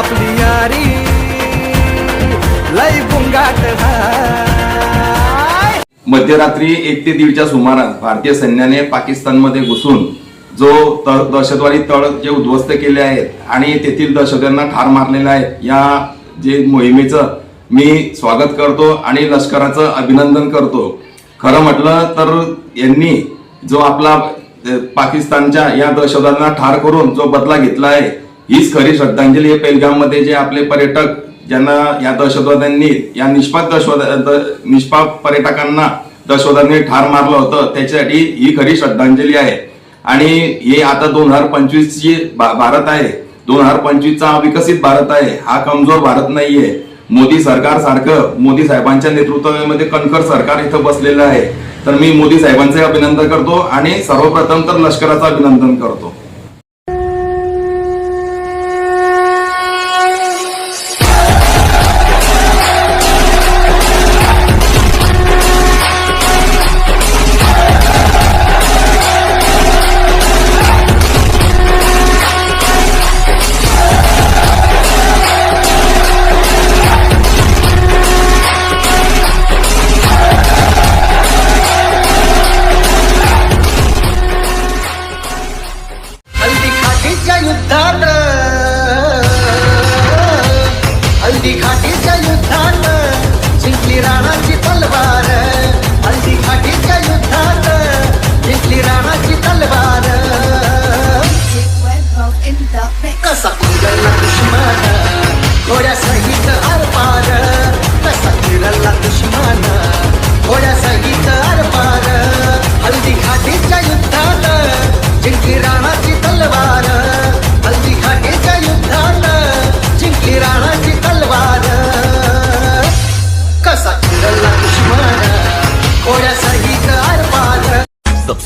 आपली यारी. लय गुंगाट मध्यरात्री एक ते दीडच्या सुमारास भारतीय सैन्याने पाकिस्तानमध्ये घुसून जो त- दहशतवादी तळ जे उद्ध्वस्त केले आहेत आणि तेथील दहशतवाद्यांना ठार मारलेले आहेत या जे मोहिमेचं मी स्वागत करतो आणि लष्कराचं अभिनंदन करतो. खरं म्हटलं तर यांनी जो आपला पाकिस्तानच्या या दहशतवाद्यांना ठार करून जो बदला घेतला आहे हीच खरी श्रद्धांजली आहे पेलगाममध्ये जे आपले पर्यटक ज्यांना या दहशतवाद्यांनी या निष्पाप दहशतवाद द- निष्पाप पर्यटकांना दहशतवाद्यांनी ठार मारलं होतं त्याच्यासाठी ही खरी श्रद्धांजली आहे. आणि हे आता दोन हजार पंचवीस ची भारत आहे. दोन हजार पंचवीसचा हा विकसित भारत आहे. हा कमजोर भारत नाहीये. मोदी सरकार सारखं मोदी साहेबांच्या नेतृत्वामध्ये कणखर सरकार इथं बसलेलं आहे. तर मी मोदी साहेबांचे अभिनंदन करतो आणि सर्वप्रथम तर लष्कराचं अभिनंदन करतो.